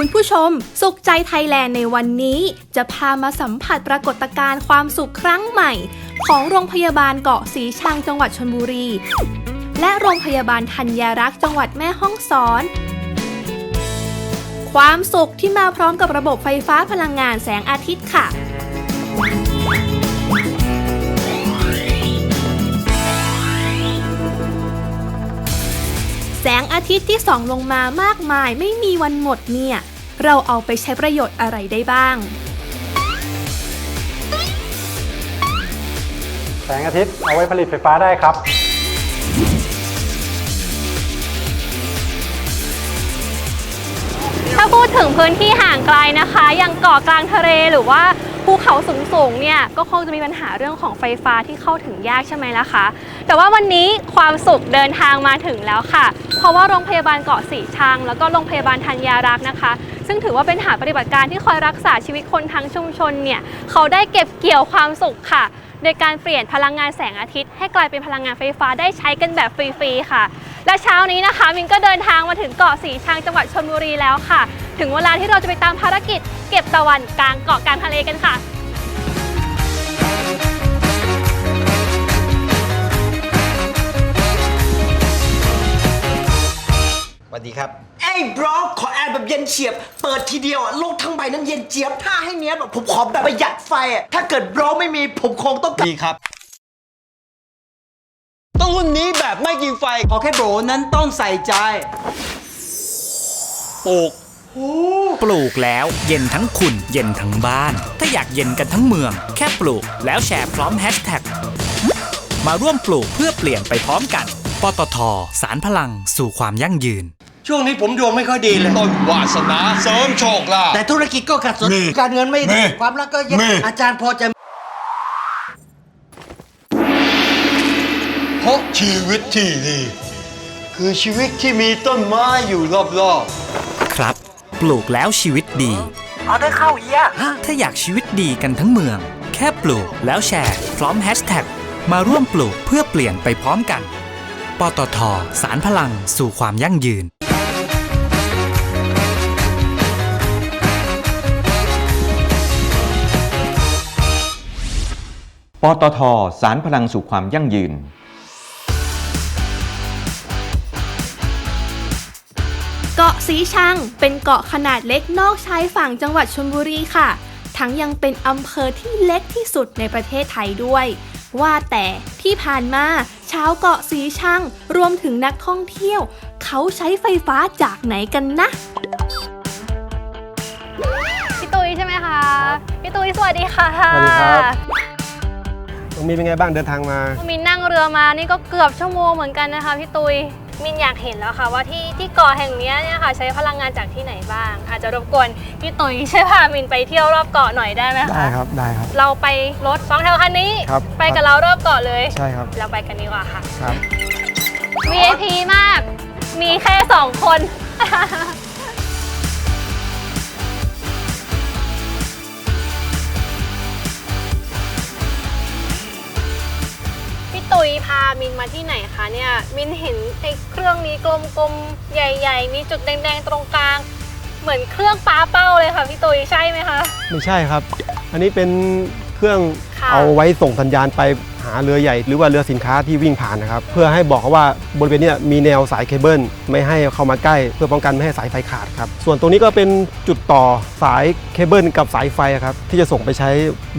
คุณผู้ชม สุขใจไทยแลนด์ในวันนี้ จะพามาสัมผัสปรากฏการณ์ความสุขครั้งใหม่ ของโรงพยาบาลเกาะสีชังจังหวัดชลบุรี และโรงพยาบาลธัญรักษ์จังหวัดแม่ฮ่องสอน ความสุขที่มาพร้อมกับระบบไฟฟ้าพลังงานแสงอาทิตย์ค่ะแสงอาทิตย์ที่ส่องลงมามากมายไม่มีวันหมดเนี่ย เราเอาไปใช้ประโยชน์อะไรได้บ้าง แสงอาทิตย์เอาไว้ผลิตไฟฟ้าได้ครับ ถ้าพูดถึงพื้นที่ห่างไกลนะคะ อย่างเกาะกลางทะเลหรือว่า ภูเขาสูงๆเนี่ยก็คงจะมีปัญหาเรื่องของไฟฟ้าที่เข้าถึงยากใช่ไหมล่ะคะ แต่ว่าวันนี้ความสุขเดินทางมาถึงแล้วค่ะ เพราะว่าโรงพยาบาลเกาะสีชัง แล้วก็โรงพยาบาลธัญญารักษ์นะคะ ซึ่งถือว่าเป็นฐานปฏิบัติการที่คอยรักษาชีวิตคนทั้งชุมชนเนี่ยเขาได้เก็บเกี่ยวความสุขค่ะ โดยการเปลี่ยนพลังงานแสงอาทิตย์ ให้กลายเป็นพลังงานไฟฟ้าได้ใช้กันแบบฟรีๆค่ะ และเช้านี้นะคะ มินก็เดินทางมาถึงเกาะสีชังจังหวัดชลบุรีแล้วค่ะ ถึงเวลาที่เราจะไปตามภารกิจ เก็บตะวันกลางเกาะกลางทะเลกันค่ะ วัสดีครับ เอ้ยบรอขอแอร์แบบเย็นเฉียบ เปิดทีเดียวอะโลกทั้งใบนั้นเย็นเจี๊ยบ ถ้าให้เนี้ยแบบผมขอแบบประหยัดไฟอะถ้าเกิดบรอไม่มีผมคงต้องดีครับ ต้องรุ่นนี้แบบไม่กินไฟขอแค่โบรนั้นต้องใส่ใจ ปลูก ปลูกแล้วเย็นทั้งคุณเย็นทั้งบ้าน ถ้าอยากเย็นกันทั้งเมือง แค่ปลูกแล้วแชร์พร้อมแฮชแท็กมาร่วมปลูกเพื่อเปลี่ยนไปพร้อมกัน ปตทสารพลังสู่ความยั่งยืน ช่วงนี้ผมดวงไม่ค่อยดีเลย ต้นวาสนาเสริมโชคลาภแต่ธุรกิจก็ขัดสนมีการเงินไม่ดีมีความรักก็แย่มีอาจารย์พอจะเพราะชีวิตที่ดี คือชีวิตที่มีต้นไม้อยู่รอบครับ ปลูกแล้วชีวิตดีเอาได้เข้าเฮียถ้าอยากชีวิตดีกันทั้งเมือง แค่ปลูกแล้วแชร์ พร้อมแฮชแท็กมาร่วมปลูกเพื่อเปลี่ยนไปพร้อมกัน ปตทสารพลังสู่ความยั่งยืน ปตทสารพลังสู่ความยั่งยืน เกาะสีชังเป็นเกาะขนาดเล็กนอกชายฝั่งจังหวัดชลบุรีค่ะ ทั้งยังเป็นอำเภอที่เล็กที่สุดในประเทศไทยด้วย ว่าแต่ที่ผ่านมาชาวเกาะสีชังรวมถึงนักท่องเที่ยว เขาใช้ไฟฟ้าจากไหนกันนะ พี่ตุยใช่ไหมคะ พี่ตุยสวัสดีค่ะสวัสดีครับตรงนี้เป็นไงบ้างเดินทางมามินนั่งเรือมานี่ก็เกือบชั่วโมงเหมือนกันนะคะพี่ตุย มินอยากเห็นแล้วค่ะว่าที่ที่เกาะแห่งเนี้ยเนี่ยค่ะ ใช้พลังงานจากที่ไหนบ้าง อาจจะรบกวนพี่ตุยช่วยพามินไปเที่ยวรอบเกาะหน่อยได้ไหมคะได้ครับได้ครับ เราไปรถสองแถวคันนี้ ครับ ไปกับเรารอบเกาะเลยใช่ครับเราไปกันดีกว่าค่ะครับ VIP มาก มีแค่สองคน ตุยพามินมาที่ไหนคะเนี่ย มินเห็นไอ้เครื่องนี้กลมๆ ใหญ่ ๆ มีจุดแดงๆ ตรงกลาง เหมือนเครื่องปาเป้าเลยค่ะพี่ตุยใช่ไหมคะ ไม่ใช่ครับ อันนี้เป็นเครื่องค่ะเอาไว้ส่งสัญญาณไปหาเรือใหญ่ หรือว่าเรือสินค้าที่วิ่งผ่านนะครับ เพื่อให้บอกเขาว่าบริเวณเนี้ยมีแนวสายเคเบิลไม่ให้เข้ามาใกล้ เพื่อป้องกันไม่ให้สายไฟขาดครับ ส่วนตรงนี้ก็เป็นจุดต่อสายเคเบิลกับสายไฟครับที่จะส่งไปใช้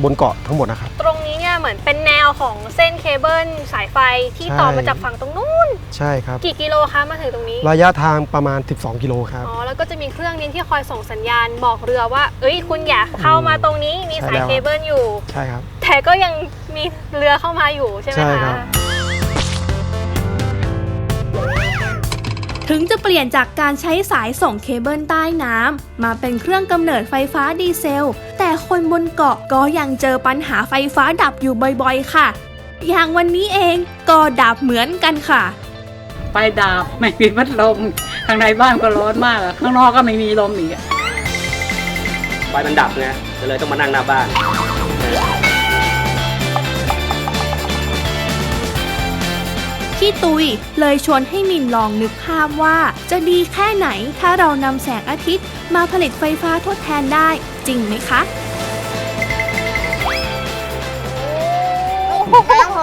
บนเกาะทั้งหมดนะครับ ตรงนี้ เนี่ยเหมือนเป็นแนวของเส้นเคเบิลสายไฟที่ใช่ต่อมาจากฝั่งตรงนู้นนใช่ครับ กี่กิโลคะมาถึงตรงนี้ ระยะทางประมาณ 12 กิโลครับ อ๋อ แล้วก็จะมีเครื่องนี้ที่คอยส่งสัญญาณบอกเรือว่า เอ้ย คุณอย่าเข้ามาตรงนี้มีใช่สายแล้วเคเบิลอยู่ ใช่ครับ แต่ก็ยังมีเรือเข้ามาอยู่ใช่ไหมใช่ครัคะ ถึงจะเปลี่ยนจากการใช้สายส่งเคเบิลใต้น้ำมาเป็นเครื่องกำเนิดไฟฟ้าดีเซล แต่คนบนเกาะก็ยังเจอปัญหาไฟฟ้าดับอยู่บ่อยๆ ค่ะ อย่างวันนี้เองก็ดับเหมือนกันค่ะไฟดับไม่มีพัดลมข้างในบ้านก็ร้อนมากอะข้างนอกก็ไม่มีลมอีกอะไฟมันดับไงก็เลยต้องมานั่งหน้าบ้าน พี่ตุย เลยชวนให้มินลองนึกภาพว่า จะดีแค่ไหนถ้าเรานำแสงอาทิตย์ มาผลิตไฟฟ้าทดแทนได้ จริงไหมคะโอ้โห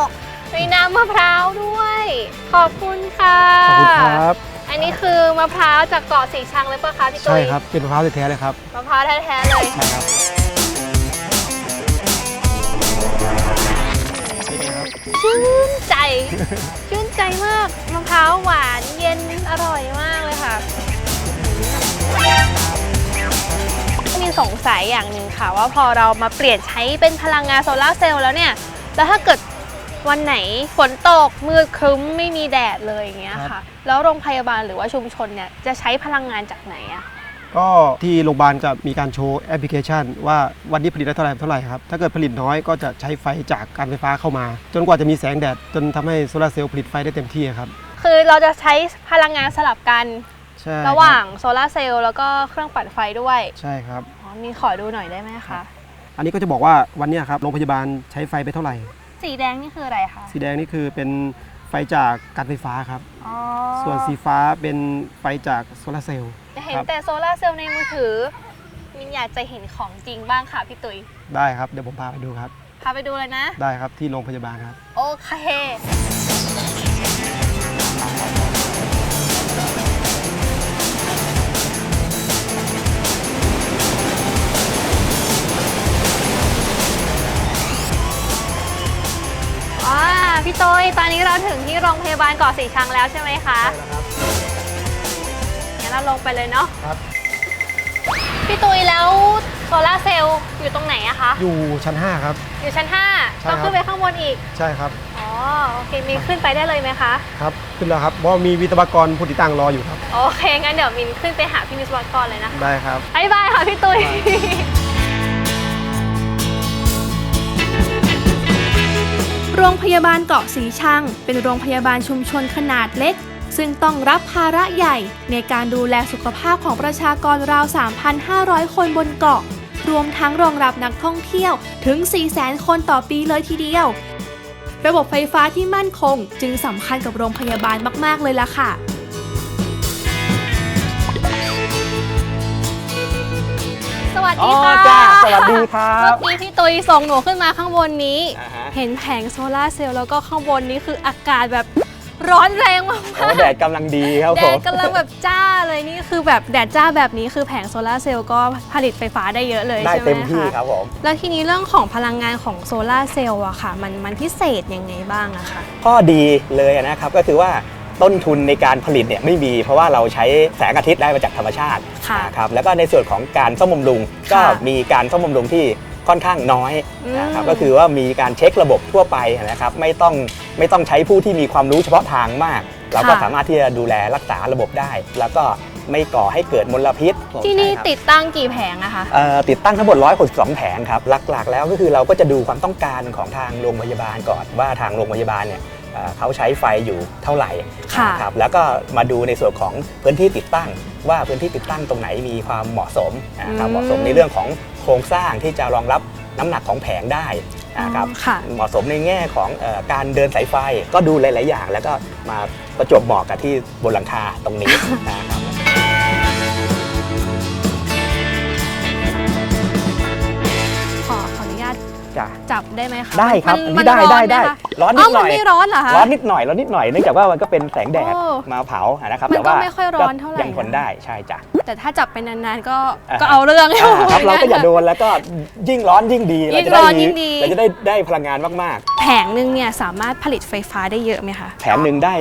มีน้ำมะพร้าวด้วย ขอบคุณค่ะขอบคุณครับ อันนี้คือมะพร้าวจากเกาะสีชังเลยปะคะพี่ตุ้ยใช่ครับ เป็นมะพร้าวแท้ๆเลยครับ มะพร้าวแท้ๆเลยใช่ครับ ชื่นใจ ชื่นใจมากมะพร้าวหวานเย็นอร่อยมากเลยค่ะมีสงสัยอย่างหนึ่งค่ะ ว่าพอเรามาเปลี่ยนใช้เป็นพลังงานโซลาร์เซลล์แล้วเนี่ย แล้วถ้าเกิดวันไหนฝนตกมืดครึ้มไม่มีแดดเลยอย่างเงี้ยครัค่ะบแล้วโรงพยาบาลหรือว่าชุมชนเนี่ยจะใช้พลังงานจากไหนอะ ก็ที่โรงพยาบาลจะมีการโชว์แอปพลิเคชัน ว่าวันนี้ผลิตได้เท่าไหร่เท่าไหร่ครับ ถ้าเกิดผลิตน้อยก็จะใช้ไฟจากการไฟฟ้าเข้ามา จนกว่าจะมีแสงแดด จนทำให้โซลาร์เซลล์ผลิตไฟได้เต็มที่ครับ คือเราจะใช้พลังงานสลับกันใช่ระหว่างโซลาร์เซลล์แล้วก็เครื่องปั่นไฟด้วย ใช่ครับอ๋อมีขอดูหน่อยได้ไหมคะ อันนี้ก็จะบอกว่าวันเนี้ยครับโรงพยาบาลใช้ไฟไปเท่าไหร่ สีแดงนี่คืออะไรคะ สีแดงนี่คือเป็นไฟจากการไฟฟ้าครับ อ๋อส่วนสีฟ้าเป็นไฟจากโซลาร์เซลล์เห็นครับแต่โซลาร์เซลล์ในมือถือ มินอยากจะเห็นของจริงบ้างค่ะพี่ตุยได้ครับเดี๋ยวผมพาไปดูครับ พาไปดูเลยนะ ได้ครับที่โรงพยาบาลครับ โอเค พี่ตุยตอนนี้เราถึงที่โรงพยาบาลเกาะสีชังแล้วใช่ไหมคะใช่แล้วครับงั้นเราลงไปเลยเนาะครับพี่ตุยแล้วโซลาร์เซลล์อยู่ตรงไหนอะคะ อยู่ชั้น 5 ครับ อยู่ชั้น5ใช่ต้องครับขึ้นไปข้างบนอีก ใช่ครับอ๋อโอเคมีขึ้นไปได้เลยไหมคะ ครับขึ้นแล้วครับเพราะว่ามีวิศวกรผู้ติดตั้งรออยู่ครับ โอเคงั้นเดี๋ยวมินขึ้นไปหาพี่วิศวกรเลยนะคะได้ครับ บ๊ายบายค่ะพี่ตุย โรงพยาบาลเกาะสีชัง เป็นโรงพยาบาลชุมชนขนาดเล็ก ซึ่งต้องรับภาระใหญ่ในการดูแลสุขภาพของประชากรราว 3,500 คนบนเกาะ รวมทั้งรองรับนักท่องเที่ยวถึง 400,000 คนต่อปีเลยทีเดียว ระบบไฟฟ้าที่มั่นคงจึงสำคัญกับโรงพยาบาลมาก ๆ เลยล่ะค่ะ วัสอ๋ดีอค่ะจ้าสวัสดีครับ เมื่อกี้พี่ตุยส่งหนูขึ้นมาข้างบนนี้ อ่าฮะ เห็นแผงโซลาร์เซลล์แล้วก็ข้างบนนี้คืออากาศแบบร้อนแรงมากโอ้แดดกำลังดีครับๆแดผดม กำลังแบบจ้าเลยนี่คือแบบแดดจ้าแบบนี้คือแผงโซลาร์เซลล์ก็ผลิตไฟฟ้าได้เยอะเลยได้ใช่ไหมเต็มที่คะครับผม แล้วทีนี้เรื่องของพลังงานของโซลาร์เซลล์อะค่ะ มันมันพิเศษยังไงบ้างอะคะ ข้อดีเลยนะครับก็คือว่า ต้นทุนในการผลิตเนี่ยไม่มี เพราะว่าเราใช้แสงอาทิตย์ได้มาจากธรรมชาติค่ะนะครับแล้วก็ในส่วนของการซ่อมบำรุงก็ค่ะมีการซ่อมบำรุงที่ค่อนข้างน้อยอืมนะครับก็คือว่ามีการเช็คระบบทั่วไปนะครับไม่ต้องไม่ต้องใช้ผู้ที่มีความรู้เฉพาะทางมาก เราก็สามารถที่จะดูแลรักษาระบบได้ แล้วก็ไม่ก่อให้เกิดมลพิษ ที่นี่ใช่ครับติดตั้งกี่แผงอะคะเอ่อติดตั้งทั้งหมด 162 แผงครับหลักๆ แล้วก็คือเราก็จะดูความต้องการของทางโรงพยาบาลก่อนว่าทางโรงพยาบาลเนี่ย เอ่อเขาใช้ไฟอยู่เท่าไหร่ค่ะนะครับแล้วก็มาดูในส่วนของพื้นที่ติดตั้ง ว่าพื้นที่ติดตั้งตรงไหนมีความเหมาะสมนะครับอืมเหมาะสมในเรื่องของโครงสร้างที่จะรองรับน้ำหนักของแผงได้นะครับอ๋อค่ะเหมาะสมในแง่ของเออการเดินสายไฟก็ดูหลาย ๆ อย่าง แล้วก็มาประจวบเหมาะกับที่บนหลังคาตรงนี้นะครับ จ้ะจับได้ไหมคะได้ครับมัอันนนี้ได้ร้อได้นไหมได้คะร้อนนิอ๋อดหมันน่อยไม่ร้อนเหรอคะร้อนนิดหน่อยร้อนนิดหน่อยเนื่องจากว่ามันก็เป็นแสงแดดโอ้มาเผานะครับมันแต่ก็ว่าไม่ค่อยร้อนเท่าไหร่ยังทนได้ใช่จ้ะแต่ถ้าจับไปนานๆก็อ่าก็เอาเรื่องอยู่อ่าครับเราก็อย่าโดนแล้วก็ยิ่งร้อนยิ่งดียิ่งเราจะได้ร้อนยิ่งดีเราจะได้ได้พลังงานมากแผงหนึ่งเนี่ยสามารถผลิตไฟฟ้าได้เยอะไหมคะๆแผงหนึ่งได้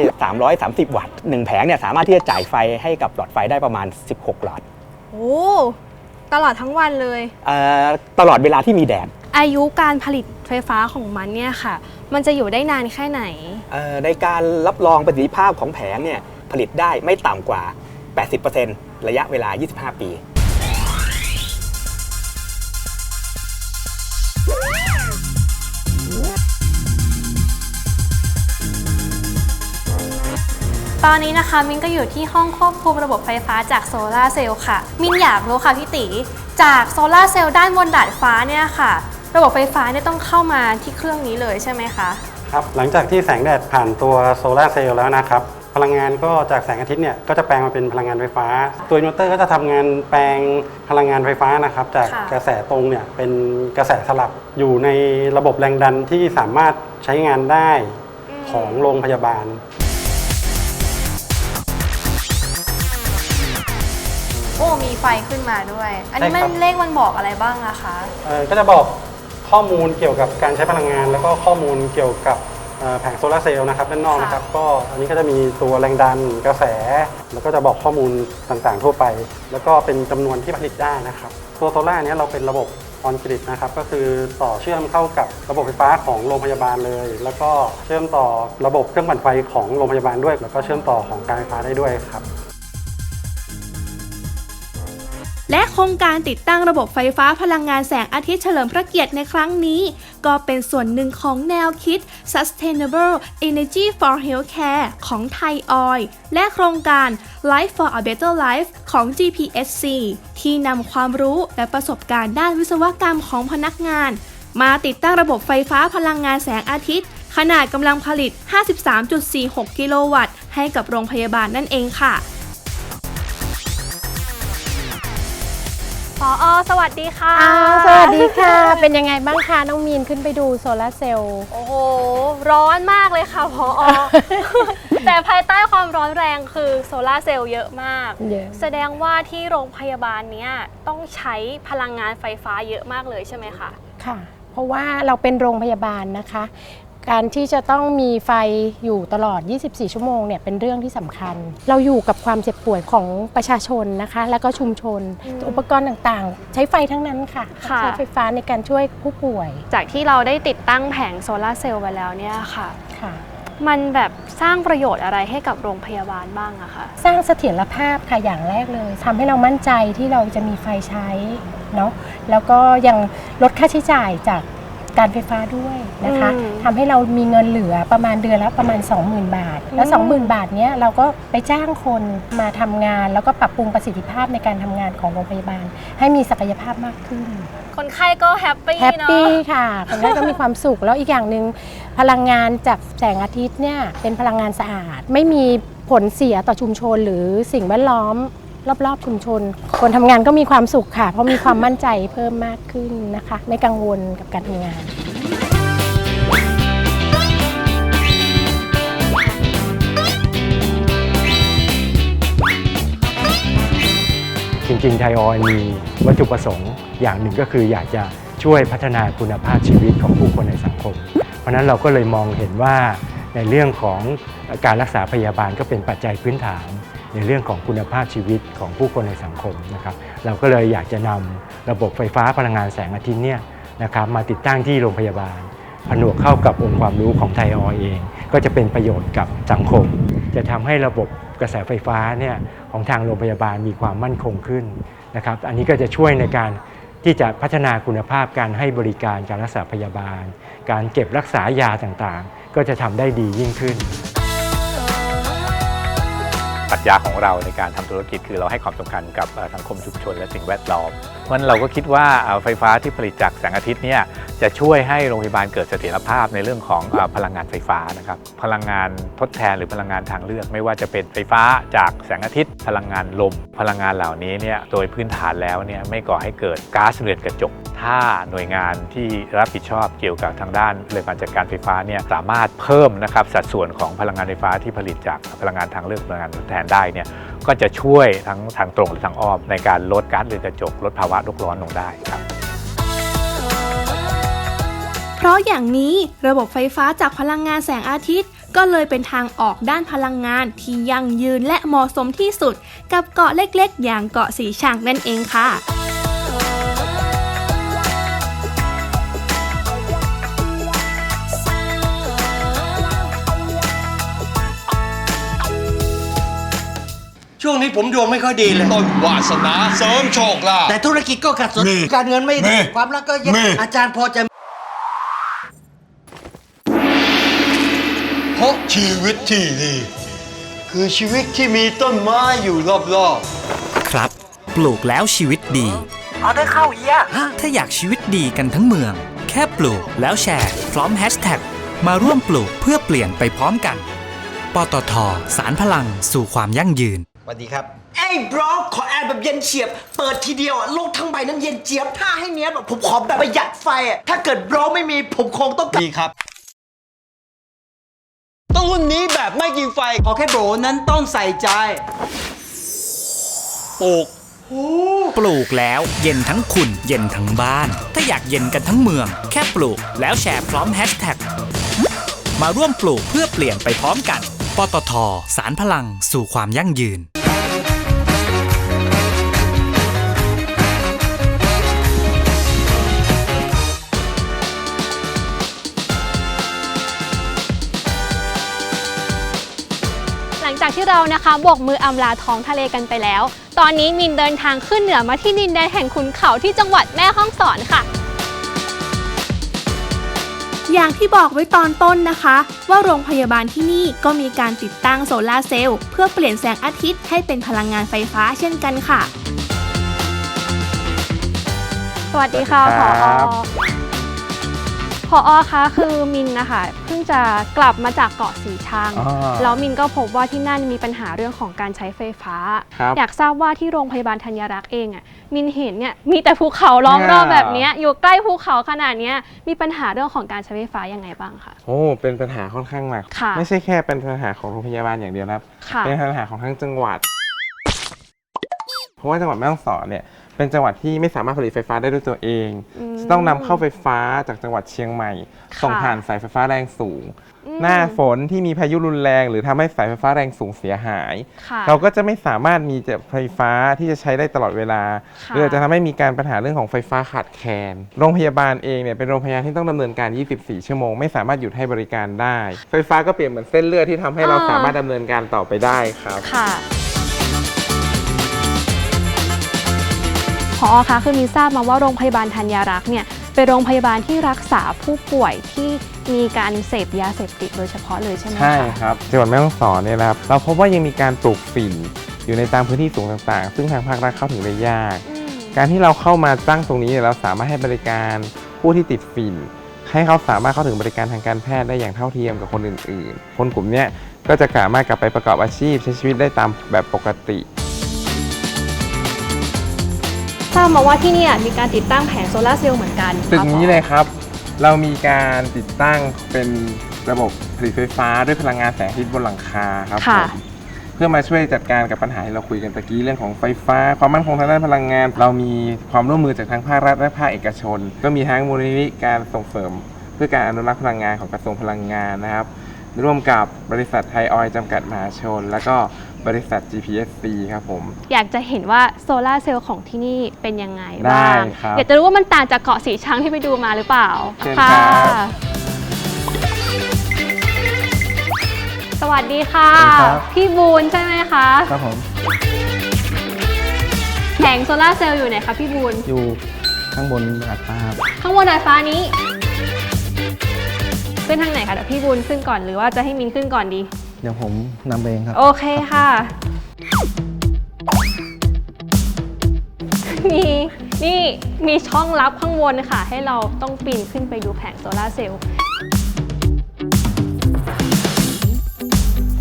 330 วัตต์หนึ่งแผงเนี่ยสามารถที่จะจ่ายไฟให้กับหลอดไฟได้ประมาณ 16 หลอดโอ้ตลอดทั้งวันเลยเอ่อตลอดเวลาที่มีแดด อายุการผลิตไฟฟ้าของมันเนี่ยค่ะ มันจะอยู่ได้นานแค่ไหน เอ่อในการรับรองประสิทธิภาพของแผงเนี่ยผลิตได้ไม่ต่ำกว่า 80%ระยะเวลา 25 ปี ตอนนี้นะคะมินก็อยู่ที่ห้องควบคุมระบบไฟฟ้าจากโซลาร์เซลล์ค่ะ มินอยากรู้ค่ะพี่ติจากโซลาร์เซลล์ด้านบนดาดฟ้าเนี่ยค่ะ ระบบไฟฟ้าเนี่ยต้องเข้ามาที่เครื่องนี้เลยใช่ไหมคะครับหลังจากที่แสงแดดผ่านตัวโซลาร์เซลล์แล้วนะครับ พลังงานก็จากแสงอาทิตย์เนี่ยก็จะแปลงมาเป็นพลังงานไฟฟ้า ตัวอินเวอร์เตอร์ก็จะทำงานแปลงพลังงานไฟฟ้านะครับ จากค่ะกระแสตรงเนี่ยเป็นกระแสสลับอยู่ในระบบแรงดันที่สามารถใช้งานได้ของโรงพยาบาลโอ้มีไฟขึ้นมาด้วย อันนี้ใช่มัครันบเลขมันบอกอะไรบ้างอะคะเอ่อก็จะบอก ข้อมูลเกี่ยวกับการใช้พลังงาน แล้วก็ข้อมูลเกี่ยวกับเอ่อแผงโซลาร์เซลล์นะครับด้านนอกนะครับก็อันนี้ก็จะมีตัวแรงดันกระแส แล้วก็จะบอกข้อมูลต่างๆทั่วไป แล้วก็เป็นจำนวนที่ผลิตได้นะครับ ตัวโซลาร์เนี้ยเราเป็นระบบออนกริดนะครับก็คือต่อเชื่อมเข้ากับระบบไฟฟ้าของโรงพยาบาลเลย แล้วก็เชื่อมต่อระบบเครื่องปั่นไฟของโรงพยาบาลด้วย แล้วก็เชื่อมต่อของการไฟฟ้าได้ด้วยครับ และโครงการติดตั้งระบบไฟฟ้าพลังงานแสงอาทิตย์เฉลิมพระเกียรติในครั้งนี้ ก็เป็นส่วนหนึ่งของแนวคิด Sustainable Energy for Healthcare ของไทยออยและโครงการ Life for a Better Life ของ GPSC ที่นำความรู้และประสบการณ์ด้านวิศวกรรมของพนักงาน มาติดตั้งระบบไฟฟ้าพลังงานแสงอาทิตย์ ขนาดกำลังผลิต 53.46 กิโลวัตต์ ให้กับโรงพยาบาลนั่นเองค่ะ ออสวัสดีค่ะอ้าวสวัสดีค่ะ เป็นยังไงบ้างคะน้องมีนขึ้นไปดูโซลาร์เซลล์ โอ้โห ร้อนมากเลยค่ะพออ แต่ภายใต้ความร้อนแรงคือโซลาร์เซลล์เยอะมาก เยอะ แสดงว่าที่โรงพยาบาลเนี้ยต้องใช้พลังงานไฟฟ้าเยอะมากเลยใช่ไหมคะ ค่ะ เพราะว่าเราเป็นโรงพยาบาลนะคะ การที่จะต้องมีไฟอยู่ตลอด 24 ชั่วโมงเนี่ยเป็นเรื่องที่สำคัญ เราอยู่กับความเจ็บป่วยของประชาชนนะคะ แล้วก็ชุมชนอืมอุปกรณ์ต่างๆ ใช้ไฟทั้งนั้นค่ะค่ะใช้ไฟฟ้าในการช่วยผู้ป่วย จากที่เราได้ติดตั้งแผงโซลาร์เซลล์ไปแล้วเนี่ยค่ะค่ะมันแบบสร้างประโยชน์อะไรให้กับโรงพยาบาลบ้างอะคะสร้างเสถียรภาพค่ะอย่างแรกเลยทำให้เรามั่นใจที่เราจะมีไฟใช้เนาะแล้วก็ยังลดค่าใช้จ่ายจาก การไฟฟ้าด้วยนะคะอืมทำให้เรามีเงินเหลือประมาณเดือนละประมาณ 20,000 บาท แล้ว อืม 20,000 บาทเนี้ยเราก็ไปจ้างคนมาทำงาน แล้วก็ปรับปรุงประสิทธิภาพในการทำงานของโรงพยาบาล ให้มีศักยภาพมากขึ้น คนไข้ก็แฮปปี้แฮปเนาะ ปี้ค่ะคนไข้ก็มีความสุข แล้วอีกอย่างหนึ่งพลังงานจากแสงอาทิตย์เนี่ยเป็นพลังงานสะอาด ไม่มีผลเสียต่อชุมชนหรือสิ่งแวดล้อม รอบๆชุมชน คนทำงานก็มีความสุขค่ะ เพราะมีความมั่นใจเพิ่มมากขึ้นนะคะ ไม่กังวลกับการทำงาน จริงๆ ไทยออยล์มีวัตถุประสงค์ อย่างหนึ่งก็คืออยากจะช่วยพัฒนาคุณภาพชีวิตของผู้คนในสังคม เพราะนั้นเราก็เลยมองเห็นว่าในเรื่องของการรักษาพยาบาลก็เป็นปัจจัยพื้นฐาน ในเรื่องของคุณภาพชีวิตของผู้คนในสังคมนะครับเราก็เลยอยากจะนำระบบไฟฟ้าพลังงานแสงอาทิตย์เนี่ยนะครับมาติดตั้งที่โรงพยาบาล ผนวกเข้ากับองค์ความรู้ของไทยออยเอง ก็จะเป็นประโยชน์กับสังคม จะทำให้ระบบกระแสไฟฟ้าเนี่ยของทางโรงพยาบาลมีความมั่นคงขึ้นนะครับอันนี้ก็จะช่วยในการที่จะพัฒนาคุณภาพการให้บริการการรักษาพยาบาล การเก็บรักษายาต่างๆ ก็จะทำได้ดียิ่งขึ้น ปรัชญาของเราในการทำธุรกิจคือเราให้ความสำคัญกับสังคมชุมชนและสิ่งแวดล้อม ราะนั้นเราก็คิดว่าไฟฟ้าที่ผลิตจากแสงอาทิตย์เนี่ยจะช่วยให้โรงพยาบาลเกิดเสถียรภาพในเรื่องของพลังงานไฟฟ้านะครับพลังงานทดแทนหรือพลังงานทางเลือก ไม่ว่าจะเป็นไฟฟ้าจากแสงอาทิตย์ พลังงานลม พลังงานเหล่านี้เนี่ยโดยพื้นฐานแล้วเนี่ยไม่ก่อให้เกิดก๊าซเรือนกระจก ถ้าหน่วยงานที่รับผิดชอบเกี่ยวกับทางด้านเรื่องการจัดการไฟฟ้าเนี่ยสามารถเพิ่มนะครับสัดส่วนของพลังงานไฟฟ้าที่ผลิตจากพลังงานทางเลือกพลังงานทดแทนได้เนี่ย ก็จะช่วยทั้งทางตรงหรือทางอ้อมในการลดก๊าซเรือนกระจกลดภาวะโลกร้อนลงได้ครับเพราะอย่างนี้ระบบไฟฟ้าจากพลังงานแสงอาทิตย์ ก็เลยเป็นทางออกด้านพลังงานที่ยั่งยืนและเหมาะสมที่สุด กับเกาะเล็กๆ อย่างเกาะสีชังนั่นเองค่ะ ช่วงนี้ผมดวงไม่ค่อยดีเลย ต้นวาสนาเสริมโชคลาภแต่ธุรกิจก็ขัดสนมีการเงินไม่ดีมีความรักก็แย่มีอาจารย์พอจะเพราะชีวิตที่ดี คือชีวิตที่มีต้นไม้อยู่รอบๆครับ ปลูกแล้วชีวิตดี ออเดอร์เข้าเฮีย ถ้าอยากชีวิตดีกันทั้งเมือง แค่ปลูกแล้วแชร์ พร้อมแฮชแท็กมาร่วมปลูกเพื่อเปลี่ยนไปพร้อมกัน ปตทสารพลังสู่ความยั่งยืน สวัสดีครับ เอ้ยบรอขอแอร์แบบเย็นเฉียบ เปิดทีเดียวอะโลกทั้งใบนั้นเย็นเจี๊ยบ ถ้าให้เนี้ยแบบผมขอแบบประหยัดไฟอะถ้าเกิดบรอไม่มีผมคงต้องดีครับ ต้องรุ่นนี้แบบไม่กินไฟขอแค่โบรนั้นต้องใส่ใจ ปลูก ปลูกแล้วเย็นทั้งคุณเย็นทั้งบ้าน ถ้าอยากเย็นกันทั้งเมือง แค่ปลูกแล้วแชร์พร้อมแฮชแท็กมาร่วมปลูกเพื่อเปลี่ยนไปพร้อมกันปตทสารพลังสู่ความยั่งยืน ที่เรานะคะบวกมืออำลาท้องทะเลกันไปแล้ว ตอนนี้มินเดินทางขึ้นเหนือมาที่ดินแดนแห่งขุนเขาที่จังหวัดแม่ฮ่องสอนค่ะ อย่างที่บอกไว้ตอนต้นนะคะ ว่าโรงพยาบาลที่นี่ก็มีการติดตั้งโซลาร์เซลล์เพื่อเปลี่ยนแสงอาทิตย์ให้เป็นพลังงานไฟฟ้าเช่นกันค่ะ สวัสดีค่ะสวัสดีผครัอบผอ คะคือมินนะคะเพิ่งจะกลับมาจากเกาะสีชังอ่าแล้วมินก็พบว่าที่นั่นมีปัญหาเรื่องของการใช้ไฟฟ้า ครับ อยากทราบว่าที่โรงพยาบาลธัญรักษ์เองอะมินเห็นเนี่ยมีแต่ภูเขาล้อมรอบอ่าแบบเนี้ยอยู่ใกล้ภูเขาขนาดเนี้ยมีปัญหาเรื่องของการใช้ไฟฟ้ายังไงบ้างคะ โอ้ เป็นปัญหาค่อนข้างหนัก ค่ะ ไม่ใช่แค่เป็นปัญหาของโรงพยาบาลอย่างเดียวนะครับ ค่ะ เป็นปัญหาของทั้งจังหวัด เพราะว่าจังหวัดแม่ฮ่องสอนเนี่ย เป็นจังหวัดที่ไม่สามารถผลิตไฟฟ้าได้ด้วยตัวเองอืมจะต้องนำเข้าไฟฟ้าจากจังหวัดเชียงใหม่ค่ะส่งผ่านสายไฟฟ้าแรงสูงอืมหน้าฝนที่มีพายุรุนแรง หรือทำให้สายไฟฟ้าแรงสูงเสียหายค่ะเราก็จะไม่สามารถมีแต่ไฟฟ้าที่จะใช้ได้ตลอดเวลาค่ะหรืออาจจะทำให้มีการปัญหาเรื่องของไฟฟ้าขาดแคลนโรงพยาบาลเองเนี่ยเป็นโรงพยาบาลที่ต้องดำเนินการ 24 ชั่วโมง ไม่สามารถหยุดให้บริการได้ ไฟฟ้าก็เปรียบเหมือนเส้นเลือดที่ทำให้เราอ่าสามารถดำเนินการต่อไปได้ครับค่ะ อคะคือมีทราบมาว่าโรงพยาบาลธัญรักษ์เนี่ยเป็นโรงพยาบาลที่รักษาผู้ป่วยที่มีการเสพยาเสพติดโดยเฉพาะเลยใช่ไหมคะ ใช่ครับจังหวัดแม่ฮ่องสอนเนี่ยนะครับเราพบว่ายังมีการปลูกฝิ่นอยู่ในตามพื้นที่สูงต่างๆ ซึ่งทางภาครัฐเข้าถึงได้ยาก การที่เราเข้ามาตั้งตรงนี้เนี่ยเราสามารถให้บริการผู้ที่ติดฝิ่น ให้เขาสามารถเข้าถึงบริการทางการแพทย์ได้อย่างเท่าเทียมกับคนอื่น ๆ คนกลุ่มเนี้ยก็จะสามารถกลับไปประกอบอาชีพใช้ชีวิตได้ตามแบบปกติ ทราบมาว่าที่เนี่ยมีการติดตั้งแผงโซลาร์เซลล์เหมือนกันตึกนี้เลยครับ เรามีการติดตั้งเป็นระบบผลิตไฟฟ้าด้วยพลังงานแสงอาทิตย์บนหลังคาครับค่ะผมเพื่อมาช่วยจัดการกับปัญหาที่เราคุยกันตะกี้เรื่องของไฟฟ้า ความมั่นคงทางด้านพลังงาน เรามีความร่วมมือจากทั้งภาครัฐและภาคเอกชน ก็มีทั้งมูลนิธิการส่งเสริม เพื่อการอนุรักษ์พลังงานของกระทรวงพลังงานนะครับ ร่วมกับบริษัทไทยออยล์จำกัดมหาชน แล้วก็ บริษัท GPSC ครับผม อยากจะเห็นว่าโซลาร์เซลล์ของที่นี่เป็นยังไงได้บ้างครับ อยากจะรู้ว่ามันต่างจากเกาะสีชังที่ไปดูมาหรือเปล่าเชิญครับ สวัสดีค่ะ สวัสดีครับ พี่บูนใช่ไหมคะครับผมแผงโซลาร์เซลล์อยู่ไหนคะพี่บูนอยู่ข้างบนดาดฟ้าครับข้างบนดาดฟ้านี้ ขึ้นทางไหนคะเดี๋ยวพี่บูนขึ้นก่อนหรือว่าจะให้มินขึ้นก่อนดี เดี๋ยวผมนำไปเองครับ โอเคค่ะ มีนี่มีช่องลับข้างบนค่ะ ให้เราต้องปีนขึ้นไปดูแผงโซลาร์เซลล์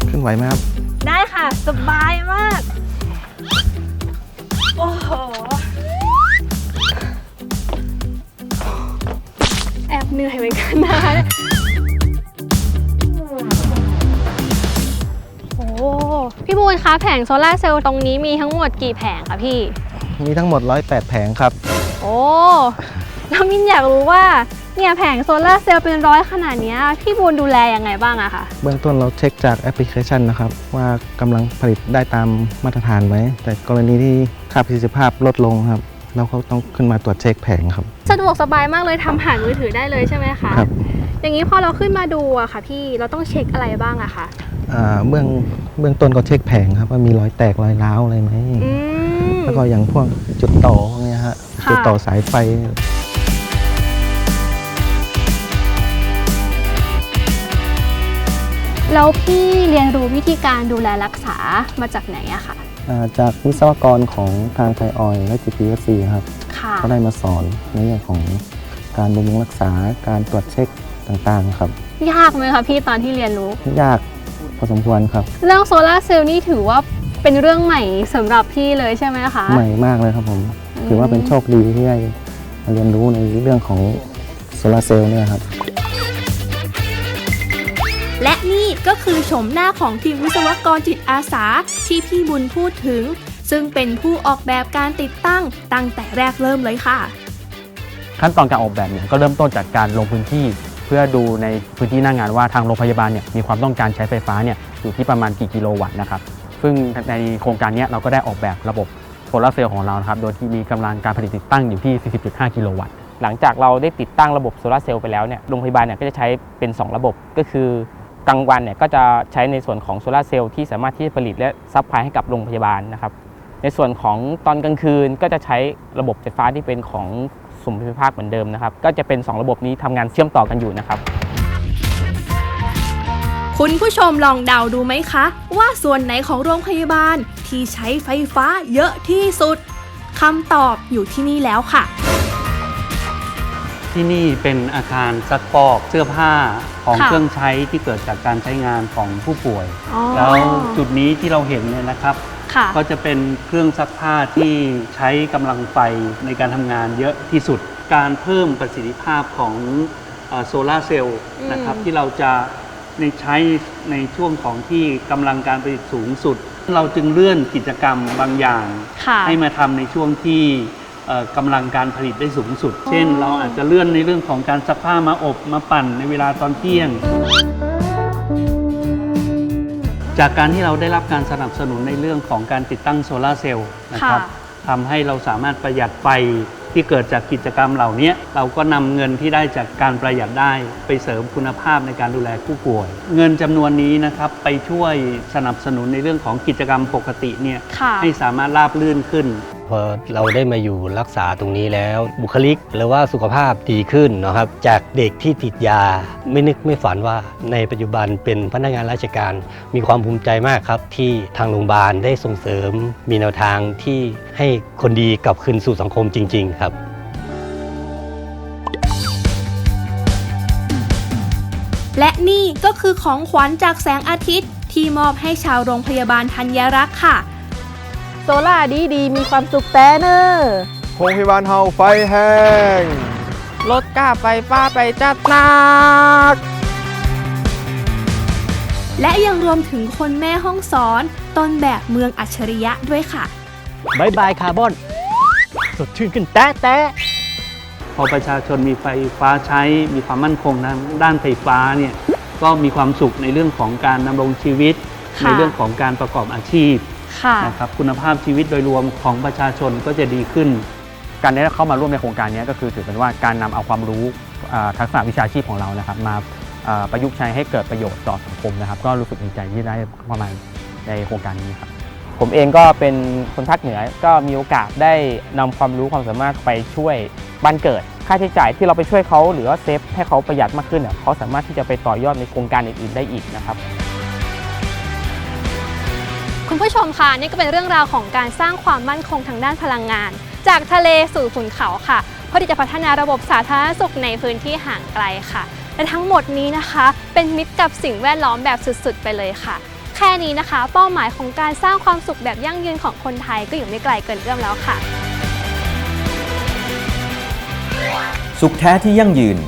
ขึ้นไหวไหมครับ ได้ค่ะ สบายมาก โอ้โห แอบเหนื่อยเหมือนกันนะ พี่บูนคะแผงโซลาร์เซลล์ตรงนี้มีทั้งหมดกี่แผงคะพี่ มีทั้งหมด 108 แผงครับ โอ้แล้วมินอยากรู้ว่าเนี่ยแผงโซลาร์เซลล์เป็นร้อยขนาดเนี้ยพี่บูนดูแลยังไงบ้างอะคะเบื้องต้นเราเช็คจากแอปพลิเคชันนะครับ ว่ากำลังผลิตได้ตามมาตรฐานไหมแต่กรณีที่ค่าประสิทธิภาพลดลงครับ เราก็ต้องขึ้นมาตรวจเช็คแผงครับ สะดวกสบายมากเลยทำผ่านมือถือได้เลยใช่ไหมคะครับอย่างนี้พอเราขึ้นมาดูอะค่ะ พี่เราต้องเช็คอะไรบ้างอะคะอ่าเบื้องเบื้องต้นก็เช็คแผงครับว่ามีรอยแตกรอยร้าวอะไรไหมแล้วก็อย่างพวกจุดต่อพวกเนี้ยฮะค่ะ จุดต่อสายไฟ แล้วพี่เรียนรู้วิธีการดูแลรักษามาจากไหนอะคะอ่า จากวิศวกรของทางไทยออยล์และ GPSC ครับค่ะเขาได้มาสอนในเรื่องของการบำรุงรักษาการตรวจเช็คต่างๆครับ ยากไหมคะพี่ตอนที่เรียนรู้ ยากพอสมควรครับ เรื่องโซลาร์เซลล์นี่ถือว่าเป็นเรื่องใหม่สำหรับพี่เลยใช่ไหมคะ ใหม่มากเลยครับผม ถือว่าเป็นโชคดีที่ได้มาเรียนรู้ในเรื่องของโซลาร์เซลล์เนี่ยครับ ก็คือโฉมหน้าของทีมวิศวกรจิตอาสาที่พี่บุญพูดถึง ซึ่งเป็นผู้ออกแบบการติดตั้งตั้งแต่แรกเริ่มเลยค่ะ ขั้นตอนการออกแบบเนี่ยก็เริ่มต้นจากการลงพื้นที่ เพื่อดูในพื้นที่หน้างานว่าทางโรงพยาบาลเนี่ยมีความต้องการใช้ไฟฟ้าเนี่ยอยู่ที่ประมาณกี่กิโลวัตต์นะครับซึ่งในโครงการนี้เราก็ได้ออกแบบระบบโซลาร์เซลล์ของเรานะครับโดยที่มีกำลังการผลิตติดตั้งอยู่ที่ 40.5 กิโลวัตต์หลังจากเราได้ติดตั้งระบบโซลาร์เซลล์ไปแล้วเนี่ยโรงพยาบาลเนี่ยก็จะใช้เป็น 2 ระบบก็คือ กลางวันเนี่ยก็จะใช้ในส่วนของโซลาเซลล์ที่สามารถที่จะผลิตและซัพพลายให้กับโรงพยาบาลนะครับ ในส่วนของตอนกลางคืนก็จะใช้ระบบไฟฟ้าที่เป็นของสมภูมิภาคเหมือนเดิมนะครับ ก็จะเป็น 2 ระบบนี้ทำงานเชื่อมต่อกันอยู่นะครับ คุณผู้ชมลองเดาดูไหมคะ ว่าส่วนไหนของโรงพยาบาลที่ใช้ไฟฟ้าเยอะที่สุดคำตอบอยู่ที่นี่แล้วค่ะ ที่นี่เป็นอาคารซักฟอกเสื้อผ้าของค่ะเครื่องใช้ที่เกิดจากการใช้งานของผู้ป่วย อ๋อ แล้วจุดนี้ที่เราเห็นเนี่ยนะครับ ค่ะ ก็จะเป็นเครื่องซักผ้าที่ใช้กำลังไฟในการทำงานเยอะที่สุด การเพิ่มประสิทธิภาพของโซลาร์เซลล์อืม นะครับที่เราจะในใช้ในช่วงของที่กำลังการผลิตสูงสุด เราจึงเลื่อนกิจกรรมบางอย่าง ค่ะ ให้มาทำในช่วงที่เอ่อ กำลังการผลิตได้สูงสุด เช่น เราอาจจะเลื่อนในเรื่องของการซักผ้ามาอบมาปั่นในเวลาตอนเที่ยง จากการที่เราได้รับการสนับสนุนในเรื่องของการติดตั้งโซลาร์เซลล์นะครับค่ะทำให้เราสามารถประหยัดไฟที่เกิดจากกิจกรรมเหล่านี้เราก็นำเงินที่ได้จากการประหยัดได้ ไปเสริมคุณภาพในการดูแลผู้ป่วย เงินจำนวนนี้นะครับไปช่วยสนับสนุนในเรื่องของกิจกรรมปกติเนี่ยค่ะให้สามารถราบลื่นขึ้น พอเราได้มาอยู่รักษาตรงนี้แล้ว บุคลิกหรือว่าสุขภาพดีขึ้นนะครับ จากเด็กที่ติดยา ไม่นึกไม่ฝันว่าในปัจจุบันเป็นพนักงานราชการ มีความภูมิใจมากครับ ที่ทางโรงพยาบาลได้ส่งเสริม มีแนวทางที่ให้คนดีกลับคืนสู่สังคมจริง ๆ ครับและนี่ก็คือของขวัญจากแสงอาทิตย์ ที่มอบให้ชาวโรงพยาบาลธัญรักษ์ค่ะ โซล่าดีดีมีความสุขแต่เนอโรงพยาบาลเฮาไฟแห้ง รถกล้าไฟฟ้าไปจัดหนัก และยังรวมถึงคนแม่ห้องสอน ต้นแบบเมืองอัจฉริยะด้วยค่ะ บายบายคาร์บอน สดชื่นขึ้นแต๊ะแต๊ะ พอประชาชนมีไฟฟ้าใช้มีความมั่นคงทางด้านไฟฟ้าเนี่ยก็มีความสุขในเรื่องของการดำรงชีวิต ค่ะ ในเรื่องของการประกอบอาชีพ ค่ะ นะครับคุณภาพชีวิตโดยรวมของประชาชนก็จะดีขึ้น การได้เข้ามาร่วมในโครงการนี้ก็คือถือเป็นว่าการนำเอาความรู้อ่าทักษะวิชาชีพของเรานะครับ มาอ่าประยุกต์ใช้ให้เกิดประโยชน์ต่อสังคมนะครับ ก็รู้สึกดีใจที่ได้เข้ามาในโครงการนี้ครับ ผมเองก็เป็นคนภาคเหนือก็มีโอกาสได้นำความรู้ความสามารถไปช่วยบ้านเกิด ค่าใช้จ่ายที่เราไปช่วยเขาหรือว่าเซฟให้เขาประหยัดมากขึ้นเนี่ยเขาสามารถที่จะไปต่อยอดในโครงการอื่นๆได้อีกนะครับ คุณผู้ชมคะนี่ก็เป็นเรื่องราวของการสร้างความมั่นคงทางด้านพลังงาน จากทะเลสู่ขุนเขาค่ะเพื่อที่จะพัฒนาระบบสาธารณสุขในพื้นที่ห่างไกลค่ะและทั้งหมดนี้นะคะ เป็นมิตรกับสิ่งแวดล้อมแบบสุดๆ ไปเลยค่ะ แค่นี้นะคะ เป้าหมายของการสร้างความสุขแบบยั่งยืนของคนไทยก็อยู่ไม่ไกลเกินเอื้อมแล้วค่ะ สุขแท้ที่ยั่งยืน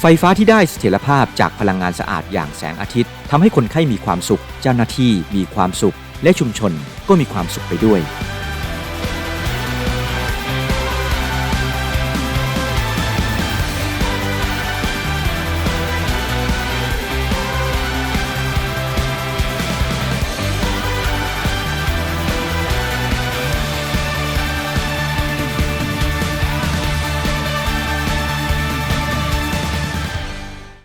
ไฟฟ้าที่ได้เสถียรภาพจากพลังงานสะอาดอย่างแสงอาทิตย์ทำให้คนไข้มีความสุข เจ้าหน้าที่มีความสุข และชุมชนก็มีความสุขไปด้วย